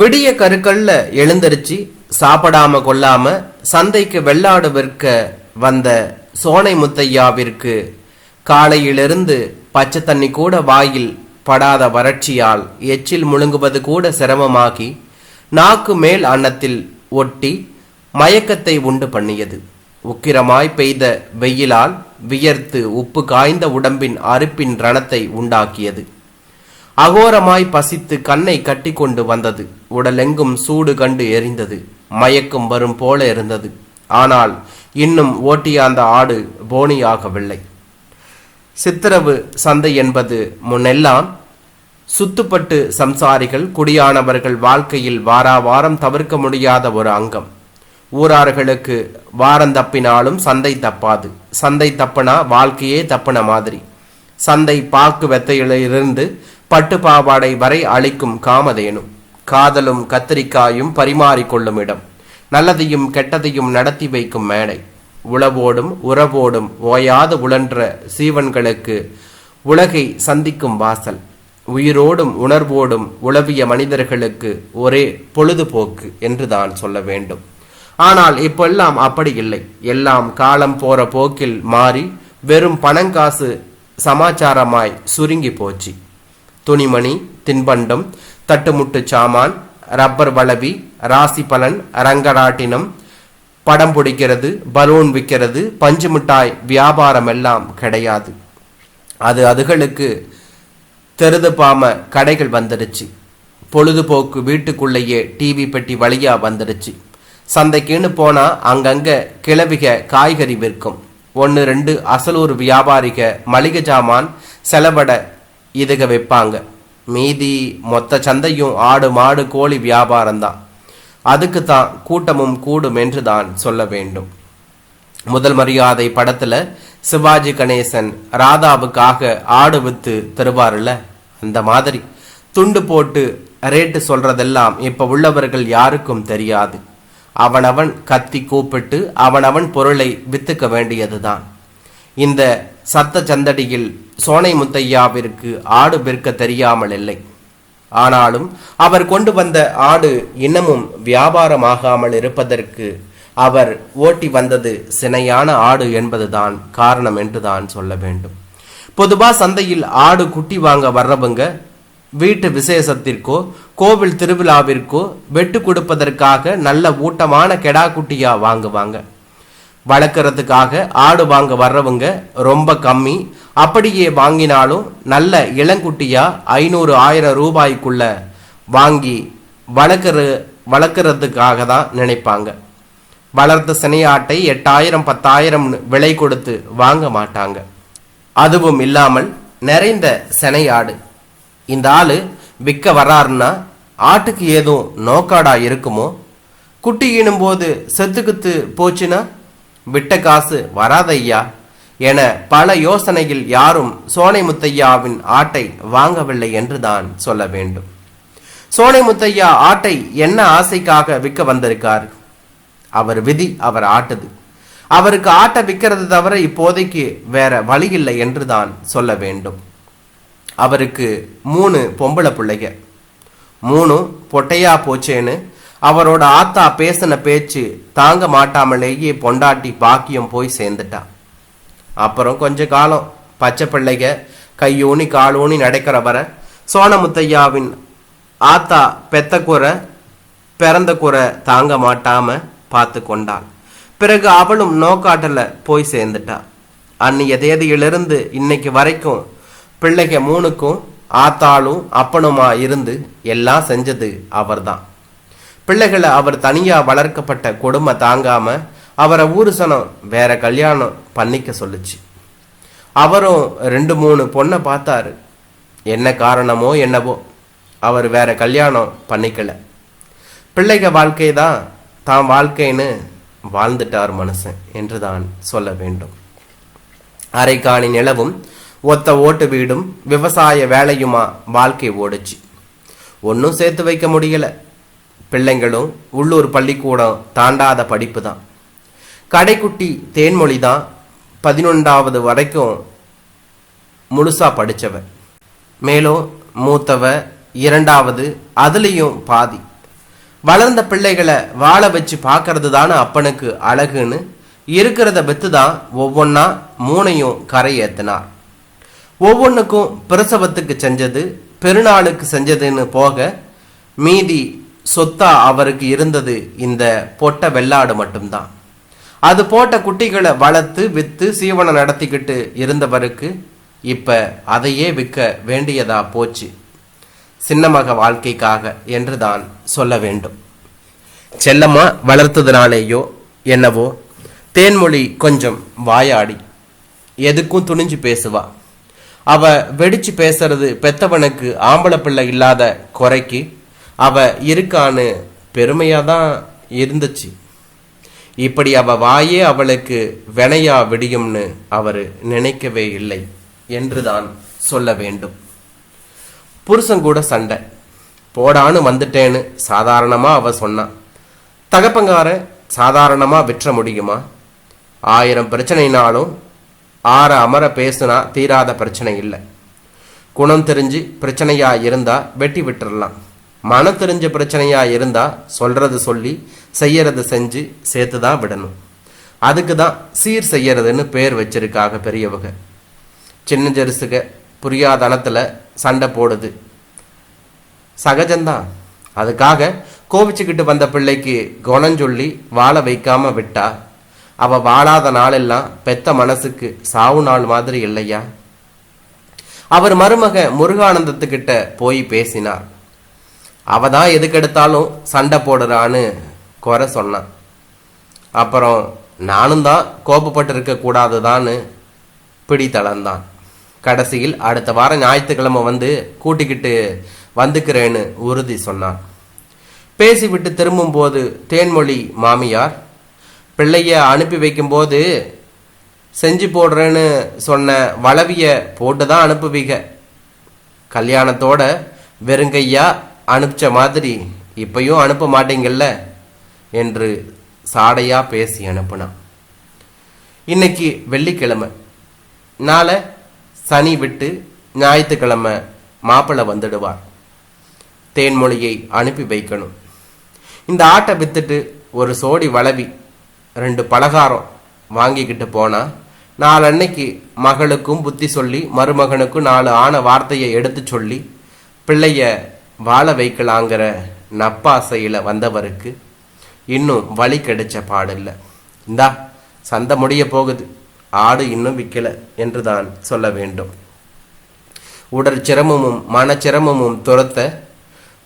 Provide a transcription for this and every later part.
விடிய கருக்கல்ல எழுந்தரிச்சு சாப்பிடாம கொள்ளாம சந்தைக்கு வெள்ளாடு விற்க வந்த சோனை முத்தையாவிற்கு காலையிலிருந்து பச்சை தண்ணி கூட வாயில் படாத வறட்சியால் எச்சில் முழுங்குவது கூட சிரமமாகி நாக்கு மேல் அன்னத்தில் ஒட்டி மயக்கத்தை உண்டு பண்ணியது. உக்கிரமாய் பெய்த வெயிலால் வியர்த்து உப்பு காய்ந்த உடம்பின் அறுப்பின் ரணத்தை உண்டாக்கியது. அகோரமாய் பசித்து கண்ணை கட்டி கொண்டு வந்தது. உடலெங்கும் சூடு கண்டு எரிந்தது. மயக்கம் வரும் போல இருந்தது. ஆனால் இன்னும் ஓட்டியாந்த ஆடு போனியாகவில்லை. சித்திரவு சந்தை என்பது முன்னெல்லாம் சுத்துப்பட்டு சம்சாரிகள் குடியானவர்கள் வாழ்க்கையில் வாரா வாரம் தவிர்க்க முடியாத ஒரு அங்கம். ஊரார்களுக்கு வாரம் தப்பினாலும் சந்தை தப்பாது. சந்தை தப்புனா வாழ்க்கையே தப்புன மாதிரி. சந்தை பாக்கு வெத்தையிலிருந்து பட்டு பாவாடை வரை அளிக்கும் காமதேனு காதலும் கத்திரிக்காயும் பரிமாறிக்கொள்ளும் இடம். நல்லதையும் கெட்டதையும் நடத்தி வைக்கும் மேடை. உளவோடும் உறவோடும் ஓயாது உழன்ற சீவன்களுக்கு உலகை சந்திக்கும் வாசல். உயிரோடும் உணர்வோடும் உளவிய மனிதர்களுக்கு ஒரே பொழுதுபோக்கு என்று தான் சொல்ல வேண்டும். ஆனால் இப்பெல்லாம் அப்படி இல்லை. எல்லாம் காலம் போற போக்கில் மாறி வெறும் பணங்காசு சமாச்சாரமாய் சுருங்கி போச்சு. துணிமணி தின்பண்டம் தட்டுமுட்டு சாமான் ரப்பர் வளவி ராசி பலன் ரங்கராட்டினம் படம் பிடிக்கிறது பலூன் விற்கிறது பஞ்சு மிட்டாய் வியாபாரம் எல்லாம் கிடையாது. அது அதுகளுக்கு தெருதுப்பாம கடைகள் வந்துடுச்சு. பொழுதுபோக்கு வீட்டுக்குள்ளேயே டிவி பெட்டி வழியா வந்துடுச்சு. சந்தைக்குன்னு போனா அங்கங்க கிளவிக காய்கறி விற்கும். ஒன்று ரெண்டு அசலூர் வியாபாரிக மளிகை ஜாமான் செலவட இதுக வைப்பாங்க. மீதி மொத்த சந்தையும் ஆடு மாடு கோழி வியாபாரம்தான். அதுக்கு தான் கூட்டமும் கூடும் என்று தான் சொல்ல வேண்டும். முதல் மரியாதை படத்துல சிவாஜி கணேசன் ராதாவுக்காக ஆடு வித்து தருவாருல்ல? அந்த மாதிரி. துண்டு போட்டு ரேட்டு சொல்றதெல்லாம் இப்ப உள்ளவர்கள் யாருக்கும் தெரியாது. அவனவன் கத்தி கூப்பிட்டு அவனவன் பொருளை வித்துக்க வேண்டியதுதான். இந்த சத்த சந்தடியில் சோனை முத்தையாவிற்கு ஆடு விற்க தெரியாமல் இல்லை. ஆனாலும் அவர் கொண்டு வந்த ஆடு இன்னமும் வியாபாரமாகாமல் இருப்பதற்கு அவர் ஓட்டி வந்தது சினையான ஆடு என்பதுதான் காரணம் என்றுதான் சொல்ல வேண்டும். பொதுவா சந்தையில் ஆடு குட்டி வாங்க வர்றவங்க வீட்டு விசேஷத்திற்கோ கோவில் திருவிழாவிற்கோ வெட்டு கொடுப்பதற்காக நல்ல ஊட்டமான கெடா குட்டியா வாங்குவாங்க. வளர்க்கறதுக்காக ஆடு வாங்க வர்றவங்க ரொம்ப கம்மி அப்படியே வாங்கினாலும் நல்ல இளங்குட்டியாக ஐநூறு ஆயிரம் ரூபாய்க்குள்ள வாங்கி வளர்க்குற வளர்க்குறதுக்காக தான் நினைப்பாங்க. வளர்த்த சினையாட்டை எட்டாயிரம் பத்தாயிரம் விலை கொடுத்து வாங்க மாட்டாங்க. அதுவும் இல்லாமல் நிறைந்த சினையாடு. இந்த ஆள் விற்க வர்றாருன்னா ஆட்டுக்கு ஏதும் நோக்காடா இருக்குமோ? குட்டி ஈனும்போது செத்துக்குத்து போச்சுன்னா விட்ட காசு வராதையா என பல யோசனையில் யாரும் சோனை முத்தையாவின் ஆட்டை வாங்கவில்லை என்றுதான் சொல்ல வேண்டும். சோனை முத்தையா ஆட்டை என்ன ஆசைக்காக விற்க வந்திருக்கார்? அவர் விதி அவர் ஆட்டுது. அவருக்கு ஆட்டை விற்கிறது தவிர இப்போதைக்கு வேற வழி இல்லை என்றுதான் சொல்ல வேண்டும். அவருக்கு மூணு பொம்பளை பிள்ளைங்க. மூணு பொட்டையா போச்சேன்னு அவரோட ஆத்தா பேசின பேச்சு தாங்க மாட்டாமலேயே பொண்டாட்டி பாக்கியம் போய் சேர்ந்துட்டான் அப்புறம் கொஞ்ச காலம் பச்சை பிள்ளைக கையோனி காலூனி நடக்கிற வர சோனமுத்தையாவின் ஆத்தா பெத்த குறை பிறந்த குறை தாங்க மாட்டாம பார்த்து கொண்டாள். பிறகு அவளும் நோக்காட்டல போய் சேர்ந்துட்டா. அன்னைய தேதியிலிருந்து இன்னைக்கு வரைக்கும் பிள்ளைக மூணுக்கும் ஆத்தாளும் அப்பனுமா இருந்து எல்லாம் செஞ்சது அவர்தான். பிள்ளைகளை அவர் தனியா வளர்க்கப்பட்ட கொடுமை தாங்காம அவரை ஊர் சனம் வேற கல்யாணம் பண்ணிக்க சொல்லுச்சு. அவரும் ரெண்டு மூணு பொண்ணை பார்த்தாரு. என்ன காரணமோ என்னவோ அவர் வேற கல்யாணம் பண்ணிக்கல. பிள்ளைக வாழ்க்கை தான் தான் வாழ்க்கைன்னு வாழ்ந்துட்டார் மனுஷன் என்று தான் சொல்ல வேண்டும். அரைக்காணி நிலவும் ஒத்த ஓட்டு வீடும் விவசாய வேலையுமா வாழ்க்கை ஓடுச்சு. ஒன்றும் சேர்த்து வைக்க முடியல. பிள்ளைங்களும் உள்ளூர் பள்ளிக்கூடம் தாண்டாத படிப்பு தான். கடைக்குட்டி தேன்மொழி தான் பதினொன்றாவது வரைக்கும் முழுசாக படித்தவ மேலும் மூத்தவ இரண்டாவது அதுலேயும் பாதி. வளர்ந்த பிள்ளைகளை வாழ வச்சு பார்க்கறது தானே அப்பனுக்கு அழகுன்னு. இருக்கிறத வித்து தான் ஒவ்வொன்றா மூணையும் கரை ஏத்தினார் ஒவ்வொன்றுக்கும் பிரசவத்துக்கு செஞ்சது பெருநாளுக்கு செஞ்சதுன்னு போக மீதி சொத்தா அவருக்கு இருந்தது இந்த பொட்ட வெள்ளாடு மட்டும்தான். அது போட்ட குட்டிகளை வளர்த்து விற்று சீவனம் நடத்திக்கிட்டு இருந்தவருக்கு இப்போ அதையே விற்க வேண்டியதா போச்சு. சின்னமக வாழ்க்கைக்காக என்று தான் சொல்ல வேண்டும். செல்லம்மா வளர்த்ததுனாலேயோ என்னவோ? தேன்மொழி கொஞ்சம் வாயாடி. எதுக்கும் துணிஞ்சு பேசுவா. அவ வெடிச்சு பேசுறது பெத்தவனுக்கு ஆம்பளை பிள்ளை இல்லாத குறைக்கு அவ இருக்கான்னு பெருமையாக தான் இருந்துச்சு. இப்படி அவ வாயே அவளுக்கு வினையா விடியும்னு அவர் நினைக்கவே இல்லை என்றுதான் சொல்ல வேண்டும். புருஷன் கூட சண்டை. போடான்னு வந்துட்டேன்னு சாதாரணமா அவ சொன்னான் தகப்பங்கார சாதாரணமா விற்ற முடியுமா? ஆயிரம் பிரச்சனைனாலும் ஆற அமர பேசுனா தீராத பிரச்சனை இல்லை. குணம் தெரிஞ்சு பிரச்சனையா இருந்தா வெட்டி விட்டுறலாம். மனம் தெரிஞ்ச பிரச்சனையா இருந்தா சொல்றது சொல்லி செய்யறது செஞ்சு சேர்த்து தான் விடணும். அதுக்கு தான் சீர் செய்யறதுன்னு பேர் வச்சிருக்காக பெரியவங்க. சின்ன ஜெருசுக புரியாத சண்டை போடுது. சகஜம்தான். அதுக்காக கோபிச்சுக்கிட்டு வந்த பிள்ளைக்கு குணம் சொல்லி வாழ வைக்காம விட்டா அவ வாழாத நாளெல்லாம் பெத்த மனசுக்கு சாவு நாள் மாதிரி இல்லையா? அவர் மருமக முருகானந்தத்துக்கிட்ட போய் பேசினார். அவ தான் எதுக்கெடுத்தாலும் சண்டை போடுறான்னு குறை சொன்னான் அப்புறம் நானும் தான் கோபப்பட்டு இருக்கக்கூடாதுதான்னு கூடாதுதான்னு பிடித்தளந்தான். கடைசியில் அடுத்த வாரம் ஞாயிற்றுக்கிழமை வந்து கூட்டிக்கிட்டு வந்துக்கிறேன்னு உறுதி சொன்னான். பேசிவிட்டு திரும்பும்போது தேன்மொழி மாமியார் பிள்ளைய அனுப்பி வைக்கும்போது செஞ்சு போடுறேன்னு சொன்ன வளவிய போட்டு தான் அனுப்புவீங்க. கல்யாணத்தோட வெறுங்கையா அனுப்பிச்ச மாதிரி இப்பையும் அனுப்ப மாட்டீங்கல்ல? என்று சாடையாக பேசி அனுப்புனான். இன்னைக்கு வெள்ளிக்கிழமை. நாளை சனி விட்டு ஞாயிற்றுக்கிழமை மாப்பிள்ளை வந்துடுவார். தேன்மொழியை அனுப்பி வைக்கணும். இந்த ஆட்டை வித்துட்டு ஒரு சோடி வளவி ரெண்டு பலகாரம் வாங்கிக்கிட்டு போனால் நாளன்னைக்கு மகளுக்கும் புத்தி சொல்லி மருமகனுக்கும் நாலு ஆன வார்த்தையை எடுத்து சொல்லி பிள்ளைய வாழ வைக்கலாங்கிற நப்பாசையில் வந்தவருக்கு இன்னும் வழி கிடைச்ச பாடில்லை. இந்தா சந்தை முடிய போகுது. ஆடு இன்னும் விற்கல என்று தான் சொல்ல வேண்டும். உடற்சிரமமும் மனச்சிரமமும் துரத்த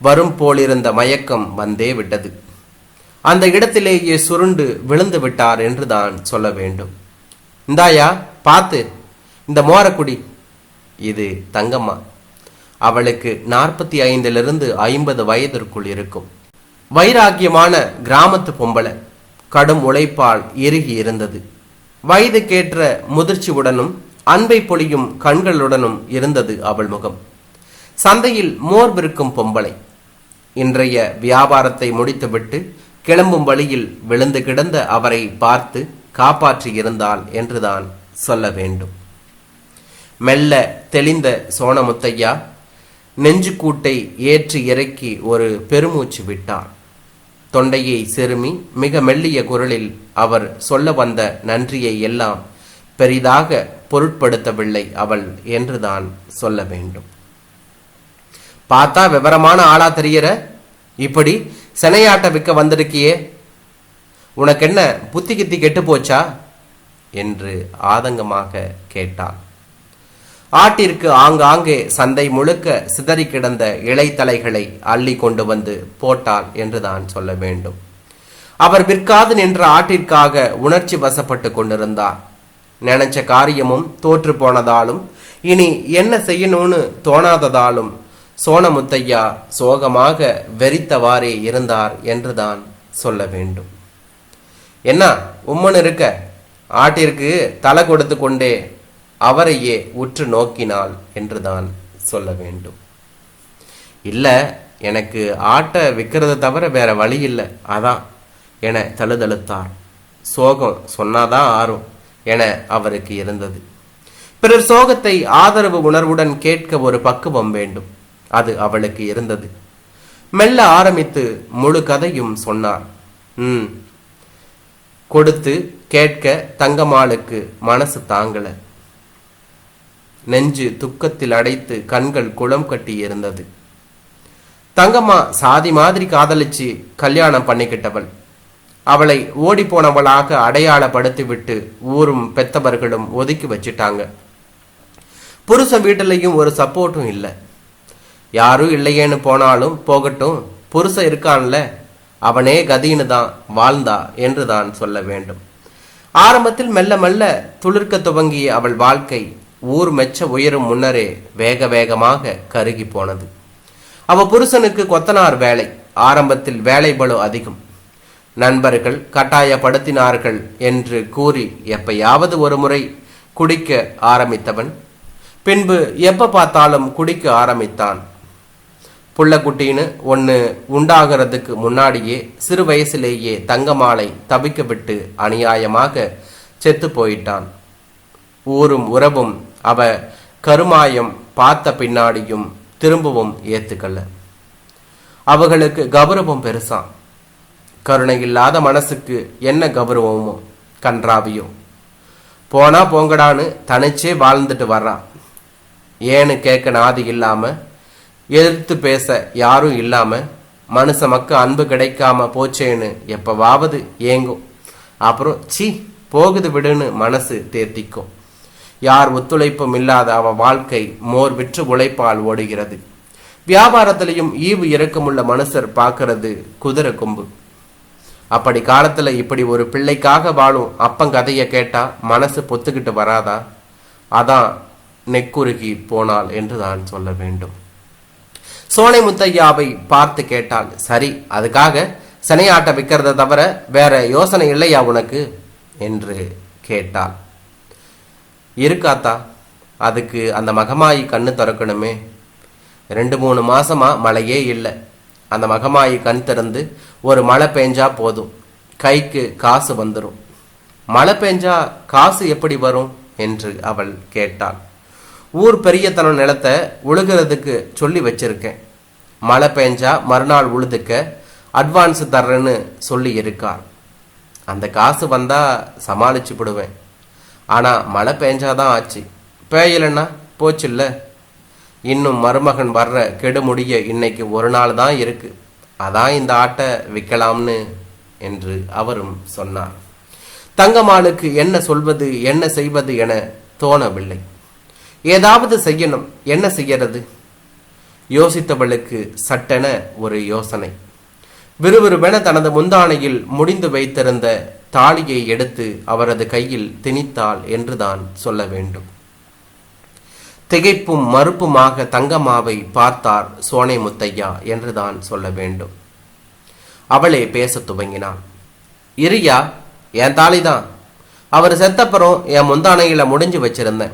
வரும் போலிருந்த மயக்கம் வந்தே விட்டது. அந்த இடத்திலேயே சுருண்டு விழுந்து விட்டார் என்று தான் சொல்ல வேண்டும். இந்தாயா பார்த்து இந்த மோரக்குடி இது தங்கம்மா. அவளுக்கு நாற்பத்தி ஐந்திலிருந்து ஐம்பது வயதிற்குள் இருக்கும். வைராக்கியமான கிராமத்து பொம்பளை கடும் உழைப்பால் இறுகி இருந்தது. வயதுக்கேற்ற முதிர்ச்சியுடனும் அன்பை பொழியும் கண்களுடனும் இருந்தது அவள் முகம். சந்தையில் மோர் விற்கும் பொம்பளை. இன்றைய வியாபாரத்தை முடித்துவிட்டு கிளம்பும் வழியில் விழுந்து கிடந்த அவரை பார்த்து காப்பாற்றி இருந்தாள் என்றுதான் சொல்ல வேண்டும். மெல்ல தெளிந்த சோனமுத்தையா நெஞ்சுக்கூட்டை ஏற்றி இறக்கி ஒரு பெருமூச்சு விட்டார். தொண்டையை செருமி மிக மெல்லிய குரலில் அவர் சொல்ல வந்த நன்றியை எல்லாம் பெரிதாக பொருட்படுத்தவில்லை அவள் என்றுதான் சொல்ல வேண்டும். பார்த்தா விவரமான ஆளா தெரியற? இப்படி செனையாட்ட விற்க வந்திருக்கியே. உனக்கென்ன புத்தி கித்தி கெட்டு போச்சா? என்று ஆதங்கமாக கேட்டாள். ஆட்டிற்கு ஆங்காங்கே சந்தை முழுக்க சிதறி கிடந்த இலைத்தலைகளை அள்ளி கொண்டு வந்து போட்டாள் என்றுதான் சொல்ல வேண்டும். அவர் விற்காது நின்ற ஆட்டிற்காக உணர்ச்சி வசப்பட்டு கொண்டிருந்தார். நினைச்ச காரியமும் தோற்று போனதாலும் இனி என்ன செய்யணும்னு தோணாததாலும் சோனமுத்தையா சோகமாக வெறித்தவாறே இருந்தார் என்றுதான் சொல்ல வேண்டும். என்ன உம்மன் இருக்க? ஆட்டிற்கு தலை கொடுத்து கொண்டே அவரையே உற்று நோக்கினாள் என்றுதான் சொல்ல வேண்டும். இல்லை எனக்கு ஆட்டை விற்கிறத தவிர வேற வழி இல்லை. அதான் என தழுதழுத்தார். சோகம் சொன்னாதான் ஆறும் என அவருக்கு இருந்தது. பிறர் சோகத்தை ஆதரவு உணர்வுடன் கேட்க ஒரு பக்குவம் வேண்டும். அது அவளுக்கு இருந்தது. மெல்ல ஆரம்பித்து முழு கதையும் சொன்னார். ம் கொடுத்து கேட்க தங்கம்மாளுக்கு மனசு தாங்கலை. நெஞ்சு துக்கத்தில் அடைத்து கண்கள் குளம் கட்டி இருந்தது. தங்கம்மா சாதி மாதிரி காதலிச்சு கல்யாணம் பண்ணிக்கிட்டவள். அவளை ஓடி போனவளாக அடையாளப்படுத்தி விட்டு ஊரும் பெத்தவர்களும் ஒதுக்கி வச்சிட்டாங்க. புருஷன் வீட்டிலையும் ஒரு சப்போர்ட்டும் இல்லை. யாரும் இல்லையேன்னு போனாலும் போகட்டும் புருஷன் இருக்கான்ல அவனே கதின்னு தான் வாழ்ந்தா என்று தான் சொல்ல வேண்டும். ஆரம்பத்தில் மெல்ல மெல்ல துளிர்க்க துவங்கிய அவள் வாழ்க்கை ஊர் மெச்ச உயரும் முன்னரே வேக வேகமாக கருகி போனது. அவ புருஷனுக்கு கொத்தனார் வேலை. ஆரம்பத்தில் வேலை பலு அதிகம். நண்பர்கள் கட்டாயப்படுத்தினார்கள் என்று கூறி எப்பயாவது ஒரு முறை குடிக்க ஆரம்பித்தவன். பின்பு எப்ப பார்த்தாலும் குடிக்க ஆரம்பித்தான். புள்ளக்குட்டின்னு ஒன்று உண்டாகிறதுக்கு முன்னாடியே சிறு வயசிலேயே தங்கமாலை தவிக்க விட்டு அநியாயமாக செத்து போயிட்டான். ஊரும் உறவும் அவ கருமாயம் பார்த்த பின்னாடியும் திரும்பவும் ஏத்துக்கல. அவர்களுக்கு கௌரவம் பெருசான் கருணை இல்லாத மனசுக்கு என்ன கௌரவமோ? கன்றாவியோ. போனா போங்கடான்னு தனிச்சே வாழ்ந்துட்டு வர்றான் ஏன்னு கேட்க நாதி இல்லாம எதிர்த்து பேச யாரும் இல்லாம மனுஷ மக்க அன்பு கிடைக்காம போச்சேன்னு எப்பவாவது ஏங்கும். அப்புறம் சி போகுது விடுன்னு மனசு தேர்த்திக்கும். யார் ஒத்துழைப்பும் இல்லாத அவ வாழ்க்கை மோர் விற்று உழைப்பால் ஓடுகிறது. வியாபாரத்திலையும் ஈவு இறக்கமுள்ள மனுஷர் பார்க்கறது குதிரை கொம்பு. அப்படி காலத்துல இப்படி ஒரு பிள்ளைக்காக வாழும் அப்பங்கதையை கேட்டா மனசு பொத்துக்கிட்டு வராதா? அதான் நெக்குருகி போனாள் என்று தான் சொல்ல வேண்டும். சோனை முத்தையாவை பார்த்து கேட்டாள் சரி அதுக்காக சனையாட்ட விற்கிறத தவிர வேற யோசனை இல்லையா உனக்கு? என்று கேட்டாள். இருக்காத்தா அதுக்கு அந்த மகமாயி கண்ணு திறக்கணுமே. ரெண்டு மூணு மாசமா மழையே இல்லை. அந்த மகமாயி கண் திறந்து ஒரு மழை பெஞ்சா போதும். கைக்கு காசு வந்துடும் மழை பெஞ்சா காசு எப்படி வரும்? என்று அவள் கேட்டாள். ஊர் பெரியத்தனம் நிலத்தை உழுகிறதுக்கு சொல்லி வச்சிருக்கேன். மழை பெஞ்சா மறுநாள் உழுதுக்க அட்வான்ஸ் தர்றேன்னு சொல்லி இருக்கார் அந்த காசு வந்தா சமாளிச்சு விடுவேன் ஆனால் மழை பெஞ்சாதான் ஆச்சு. பேயலன்னா போச்சுல்ல? இன்னும் மருமகன் வர்ற கெடுமுடிய இன்னைக்கு ஒரு நாள் தான் இருக்கு. அதான் இந்த ஆட்டை விற்கலாம்னு என்று அவரும் சொன்னார். தங்கம்மாளுக்கு என்ன சொல்வது என்ன செய்வது என தோணவில்லை. ஏதாவது செய்யணும் என்ன செய்யறது? யோசித்தவளுக்கு சட்டென ஒரு யோசனை. விறுவிறுவென தனது முந்தானையில் முடிந்து வைத்திருந்த தாலியை எடுத்து அவரது கையில் திணித்தாள் என்றுதான் சொல்ல வேண்டும். திகைப்பும் மறுப்புமாக தங்கம்மாவை பார்த்தார் சோனை முத்தையா என்றுதான் சொல்ல வேண்டும். அவளே பேசத் துவங்கினாள். இரியா என் தாலிதான். அவர் செத்தப்புறம் என் முந்தானையில முடிஞ்சு வச்சிருந்தேன்.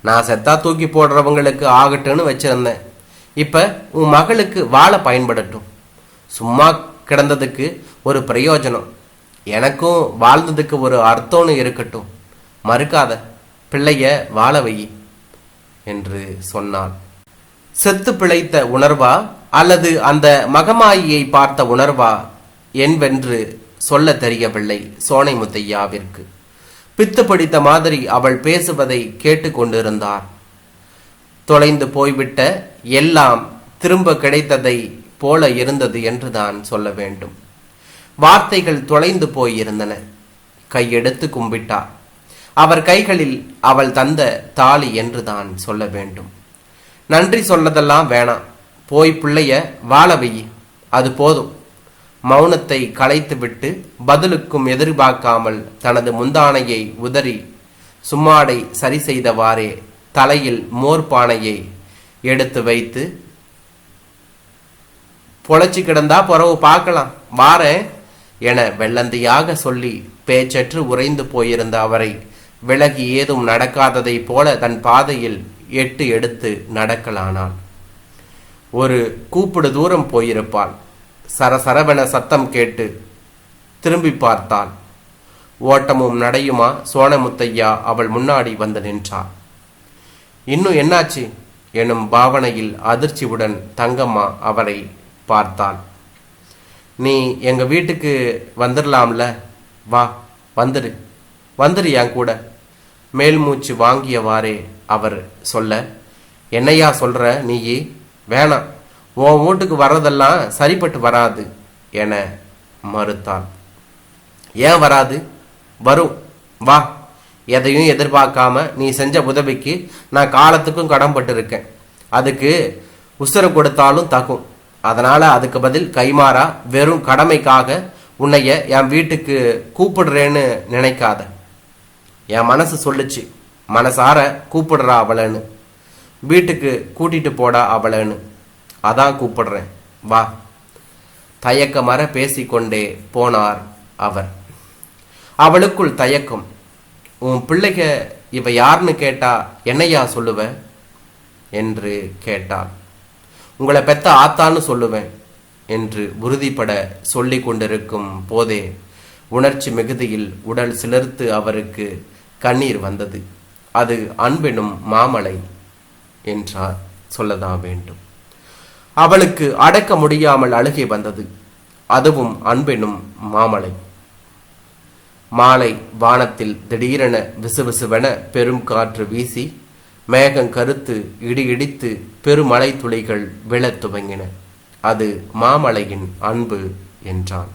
நான் செத்தா தூக்கி போடுறவங்களுக்கு ஆகட்டும்னு வச்சிருந்தேன். இப்ப உன் மகளுக்கு வாழ பயன்படட்டும். சும்மா கிடந்ததுக்கு ஒரு பிரயோஜனம். எனக்கும் வாழ்ந்ததுக்கு ஒரு அர்த்தம்னு இருக்கட்டும். மறுக்காத பிள்ளைய வாழ வை என்று சொன்னாள். செத்து பிழைத்த உணர்வா? அல்லது அந்த மகமாயியை பார்த்த உணர்வா? என்பென்று சொல்ல தெரியவில்லை சோனை முத்தையாவிற்கு பித்து பிடித்த மாதிரி அவள் பேசுவதை கேட்டுக்கொண்டிருந்தார் தொலைந்து போய்விட்ட எல்லாம் திரும்ப கிடைத்ததை போல இருந்தது என்றுதான் சொல்ல வேண்டும். வார்த்தைகள் தொலைந்து போயிருந்தன. கையெடுத்து கும்பிட்டார் அவர் கைகளில் அவள் தந்த தாலி என்றுதான் சொல்ல வேண்டும். நன்றி சொல்லதெல்லாம் வேணாம். போய் பிள்ளைய வாழ வை. அது போதும். மௌனத்தை களைத்துவிட்டு பதிலுக்கும் எதிர்பார்க்காமல் தனது முந்தானையை உதறி சும்மாடை சரி செய்தவாறே தலையில் மோர் பானையை எடுத்து வைத்து பொழைச்சி கிடந்தா பிறவு பார்க்கலாம். வாரேன். என வெள்ளந்தியாக சொல்லி பேச்சற்று உறைந்து போயிருந்த அவரை விலகி ஏதும் நடக்காததைப் போல தன் பாதையில் எட்டு எடுத்து நடக்கலானாள் ஒரு கூப்பிடு தூரம் போயிருப்பாள். சரசரவென சத்தம் கேட்டு திரும்பி பார்த்தாள். ஓட்டமும் நடையுமா? சோனமுத்தையா அவள் முன்னாடி வந்து நின்றாள் இன்னும் என்னாச்சு? எனும் பாவனையில் அதிர்ச்சியுடன் தங்கம்மா அவரை பார்த்தாள். நீ எங்கள் வீட்டுக்கு வந்துடலாம்ல வா வந்துடு வந்துடு என் கூட. மேல் மூச்சு வாங்கியவாறே அவர் சொல்ல என்னையா சொல்கிற நீயே வேணாம் உன் வீட்டுக்கு வர்றதெல்லாம் சரிப்பட்டு வராது என மறுத்தாள் ஏன் வராது? வரும். வா. எதையும் எதிர்பார்க்காம நீ செஞ்ச உதவிக்கு நான் காலத்துக்கும் கடன்பட்டு இருக்கேன். அதுக்கு உசுர கொடுத்தாலும் தகும். அதனால அதுக்கு பதில் கைமாறா வெறும் கடமைக்காக உன்னைய என் வீட்டுக்கு கூப்பிடுறேன்னு நினைக்காத. என் மனசு சொல்லுச்சு மனசார கூப்பிடுறா அவளைன்னு. வீட்டுக்கு கூட்டிட்டு போடா அவளைன்னு. அதான் கூப்பிடுறேன். வா. தயக்கமற பேசிக்கொண்டே போனார் அவர். அவளுக்குள் தயக்கம். உன் பிள்ளைக இவ யாருன்னு கேட்டா என்னையா சொல்லுவ? என்று கேட்டாள். உங்களை பெத்த ஆத்தான்னு சொல்லுவேன் என்று உறுதிப்பட சொல்லி கொண்டிருக்கும் போதே உணர்ச்சி மிகுதியில் உடல் சிலிர்த்து அவருக்கு கண்ணீர் வந்தது. அது அன்பெனும் மாமலை என்றார். சொல்லதான் வேண்டும். அவளுக்கு அடக்க முடியாமல் அழுகை வந்தது. அதுவும் அன்பெனும் மாமலை. மாலை வானத்தில் திடீரென விசுவிசுவென பெரும் காற்று வீசி மேகம் கருத்து இடி இடித்து பெருமழை துளிகள் விழத் துவங்கின. அது மாமலையின் அன்பு என்றான்.